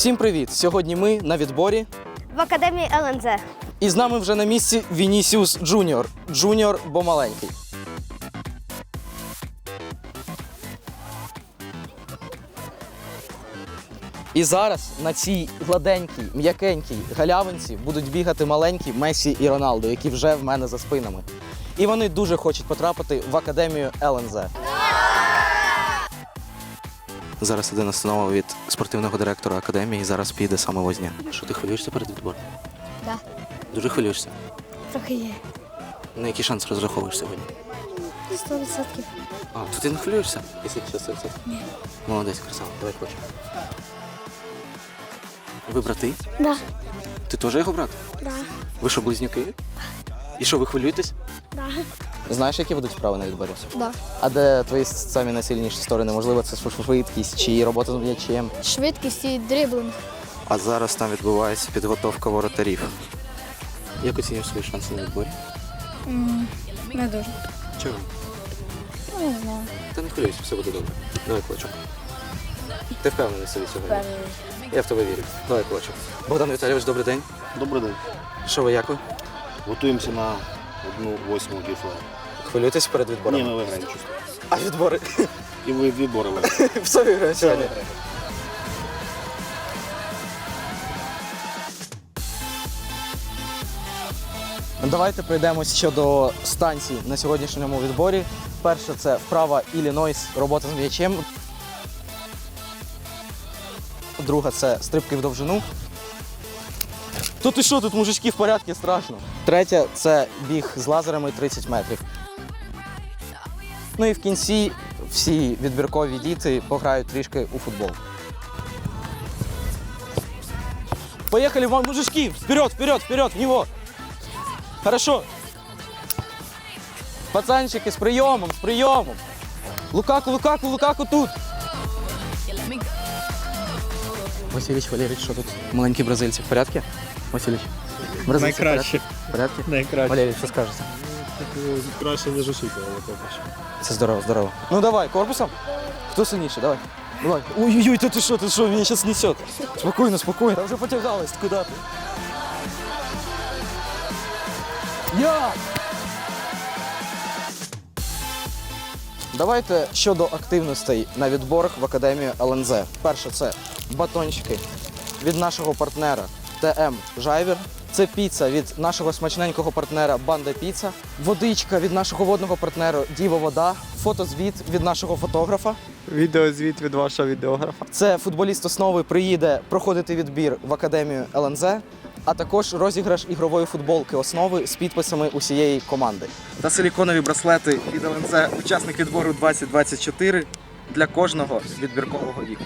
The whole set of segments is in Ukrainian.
Всім привіт! Сьогодні ми на відборі, в академії ЛНЗ. і з нами вже на місці Вінісіус Джуніор. Джуніор, бо маленький. І зараз на цій гладенькій, м'якенькій галявинці будуть бігати маленькі Месі і Роналдо, які вже в мене за спинами. І вони дуже хочуть потрапити в академію ЛНЗ. Зараз іде настанова від спортивного директора академії. Зараз піде саме возня. Що ти хвилюєшся перед відбором? Да. Дуже хвилюєшся. Трохи є. На який шанс розраховуєш сьогодні? 100%. А, то ти не хвилюєшся? Якщо чесно, це? Ні. Молодець, красава, давай хоче. Ви брати? Да. Ти теж його брат? Да. Ви що, близнюки? І що, ви хвилюєтесь? Да. Знаєш, які будуть вправи на відборі? Да. А де твої самі найсильніші сторони? Можливо, це швидкість чи робота з м'ячем? Швидкість і дриблинг. А зараз там відбувається підготовка воротарів. Як оцінюєш свої шанси на відборі? Не дуже. Чого? Ну, не знаю. Та не хвилюйся, все буде добре. Давай кулачок. Ти впевнений в собі сьогодні? Впевнений. Я в тебе вірю. Давай кулачок. Богдан Віталійович, добрий день. Добрий день. Що ви як ви? Готуємося на одну восьму кіфла. Хвилюєтесь перед відбором? Ні, ми виграємо чисто. А відбори? І ви відбори виграємо. Все виграємо сьогодні. Давайте пройдемось щодо станцій на сьогоднішньому відборі. Перше це вправа Іллінойс, робота з м'ячем. Друга це стрибки в довжину. Тут і що, тут мужички в порядку, страшно. Третя це біг з лазерами 30 метрів. Ну і в кінці всі відбіркові діти пограють трішки у футбол. Поехали, вам, мужички! Вперед, вперед, вперед, в него! Хорошо. Пацанчики, с приемом, с приемом. Лукаку, Лукаку, Лукаку тут. Васильевич, Валерійович, що тут? Маленькі бразильці в порядку? Васильович? Бразильці Найкраще. В порядку? Найкраще. Валерій, що скажете? Краще, ніж очікували поки що. Це здорово, здорово. Ну давай, корпусом. Хто сильніший? Давай. Давай. Ой-ой-ой, та ти що, ти що, меня сейчас несет. Спокойно, спокойно. Та вже потягалась, куди ти? Я! Давайте щодо активностей на відборах в академію ЛНЗ. Перше це батончики від нашого партнера ТМ Жайвер. Це піца від нашого смачненького партнера Банда Піца, водичка від нашого водного партнера Діво Вода, фотозвіт від нашого фотографа. Відеозвіт від вашого відеографа. Це футболіст основи приїде проходити відбір в академію ЛНЗ, а також розіграш ігрової футболки основи з підписами усієї команди. Та силіконові браслети від ЛНЗ учасник відбору 2024 для кожного відбіркового віку.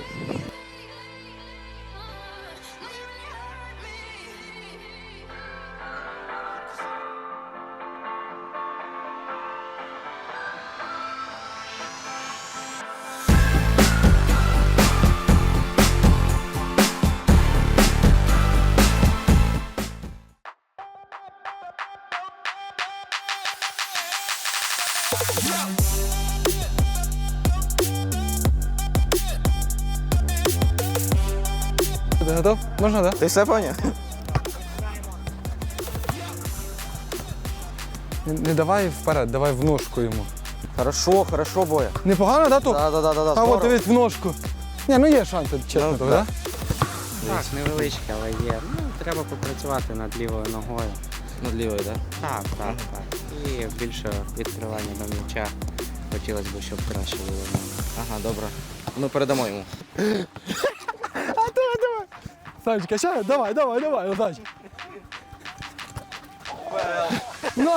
Готов? Можна, так? Ти все поняв? Не, не давай вперед, давай в ножку йому. Хорошо, хорошо, Боя. Непогано, да, Тух? Да, да, да, да, А от дивись в ножку. Ні, ну є шанси, чесно, Ну, так? да. Да? Так, невеличке, але є. Ну, треба попрацювати над лівою ногою. Над лівою, так? Так, так, так. І більше відкривання до м'яча. Хотілося б, щоб краще було. Ага, добре. Ми передамо йому. Санечка, ще? Давай, давай, давай, Санч. Ну,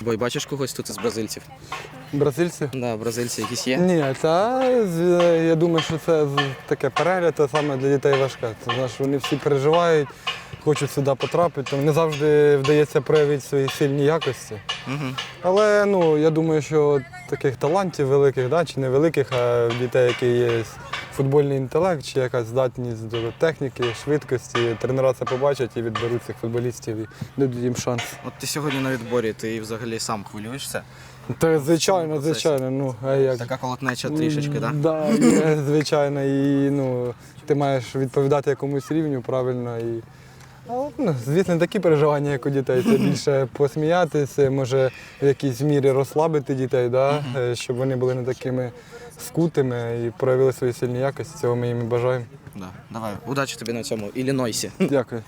Бой, бачиш когось тут із бразильців? бразильці? Да, бразильці якісь є. Ні, це з- я думаю, що це з- таке перегляд, це саме для дітей важке. Це знаєш, вони всі переживають, хочуть сюди потрапити. Там не завжди вдається проявити свої сильні якості. Але ну, я думаю, що таких талантів великих, да, чи невеликих, а в дітей, які є футбольний інтелект, чи якась здатність до техніки, швидкості, тренера це побачать і відберуть цих футболістів і дадуть їм шанс. От ти сьогодні на відборі, ти взагалі сам хвилюєшся. Та звичайно, звичайно. Ну, а як? Така колотнеча трішечки, так? Да, є, звичайно, і ну, ти маєш відповідати якомусь рівню правильно. І, ну, звісно, не такі переживання, як у дітей. Це більше посміятися, може в якійсь мірі розслабити дітей, да? е, щоб вони були не такими скутими і проявили свої сильні якості. Цього ми їм і бажаємо. Да. Давай, удачі тобі на цьому Іллінойсі. Дякую.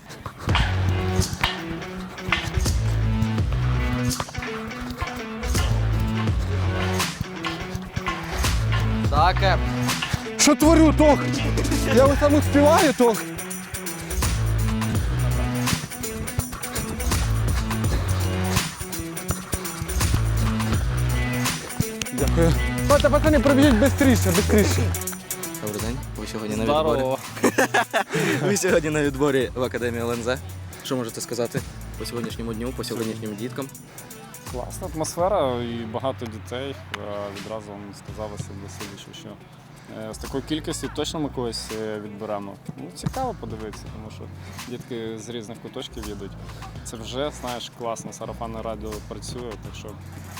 Так, Еп. Що творю, Тох? Я ось там співаю, Тох. Дякую. Пацани, пацани, пробіжіть швидше, швидше. Добрий день. Ви сьогодні на відборі. Ви сьогодні на відборі в Академії ЛНЗ. Що можете сказати по сьогоднішньому дню, по сьогоднішнім діткам? Класна атмосфера і багато дітей. Відразу вам собі, що з такою кількістю точно ми когось е, відберемо. Ну, цікаво подивитися, тому що дітки з різних куточків їдуть. Це вже, знаєш, класно, сарафанне радіо працює, так що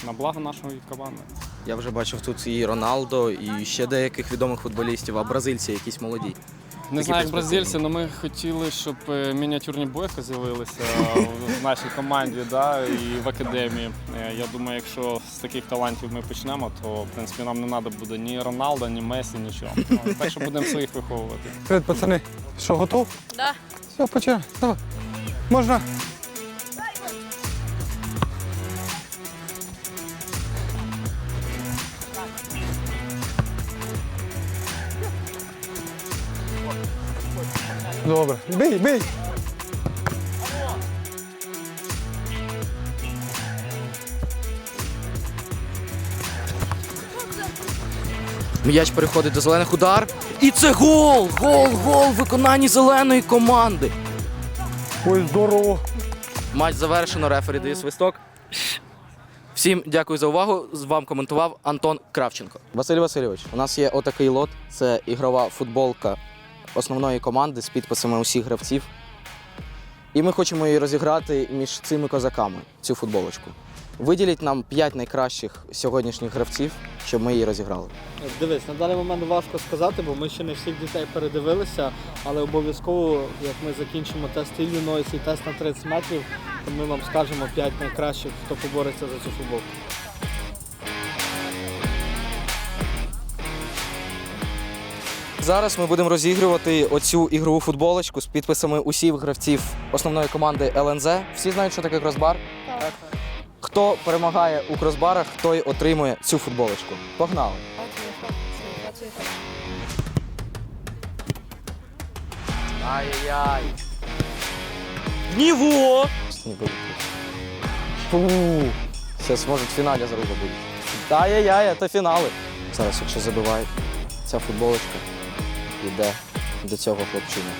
на благо нашої команди. Я вже бачив тут і Роналдо, і ще деяких відомих футболістів, а бразильці якісь молоді. Не знаю, як бразильці, але ми хотіли, щоб е, мініатюрні бойки з'явилися в нашій команді да, і в академії. Е, Я думаю, якщо з таких талантів ми почнемо, то в принципі нам не треба буде ні Роналда, ні Месі, нічого. Ну, Так що будемо своїх виховувати. Привіт, пацани. Що, готов? Да. Все, почали. Давай. Можна? Добре. Бий, бий. М'яч переходить до зелених удар. І це гол! Гол, гол в виконанні зеленої команди. Ой, здорово. Матч завершено, рефері дає свисток. Всім дякую за увагу. З вам коментував Антон Кравченко. Василь Васильович, у нас є отакий лот. Це ігрова футболка основної команди з підписами усіх гравців. І ми хочемо її розіграти між цими козаками, цю футболочку. Виділіть нам 5 найкращих сьогоднішніх гравців, щоб ми її розіграли. Дивись, на даний момент важко сказати, бо ми ще не всіх дітей передивилися, але обов'язково, як ми закінчимо тест Іллінойс і тест на 30 метрів, то ми вам скажемо 5 найкращих, хто побореться за цю футболку. Зараз ми будемо розігрувати оцю ігрову футболочку з підписами усіх гравців основної команди ЛНЗ. Всі знають, що таке кросбар. Так. Хто перемагає у кросбарах, той отримує цю футболочку. Погнали! Ай-яй-яй! Ніво! Фу! Зараз можуть в фіналі зараз забити. Ай-яй-яй, це фінали. Зараз, якщо забивають, ця футболочка йде до цього хлопчина.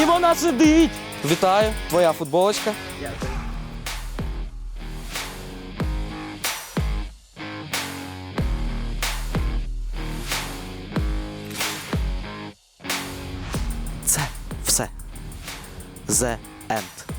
І вона сидить! Вітаю, твоя футболочка. Це все. The end.